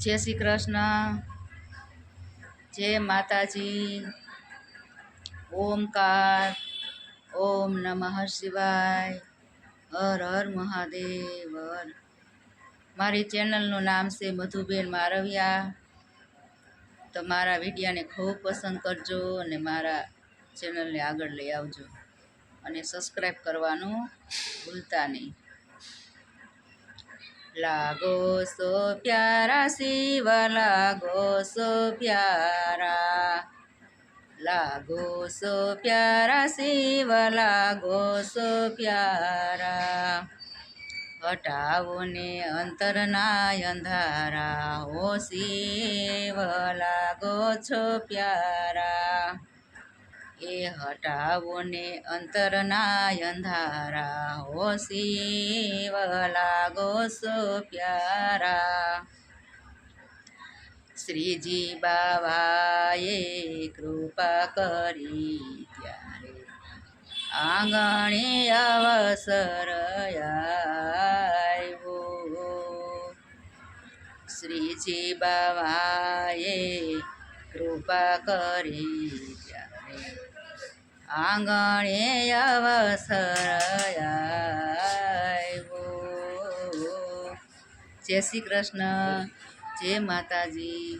જય શ્રી કૃષ્ણ. જય માતાજી. ઓમકાર. ઓમ નમઃ શિવાય. હર હર મહાદેવ. હર મારી ચેનલનું નામ છે મધુબેન મારવિયા. તો મારા વિડીયાને ખૂબ પસંદ કરજો અને મારા ચેનલને આગળ લઈ આવજો. અને સબસ્ક્રાઈબ કરવાનું ભૂલતા નહીં. લાગો સો પ્યારા, શિવ લાગો સો પ્યારા. લાગો સો પ્યારા, શિવ લાગો સો પ્યારા. હટાવો ને અંતરના અંધારા. હો શિવ લાગો છો પ્યારા. એ હટાવો ને અંતરના અંધારા હો શિવ લાગો સો પ્યારા. શ્રીજી બાવાએ કૃપા કરી ત્યારે આંગણે અવસર આવ્યો શ્રીજી બાવાએ કૃપા કરી આંગણે અવસર આવ્યો જય શ્રી કૃષ્ણ જય માતાજી.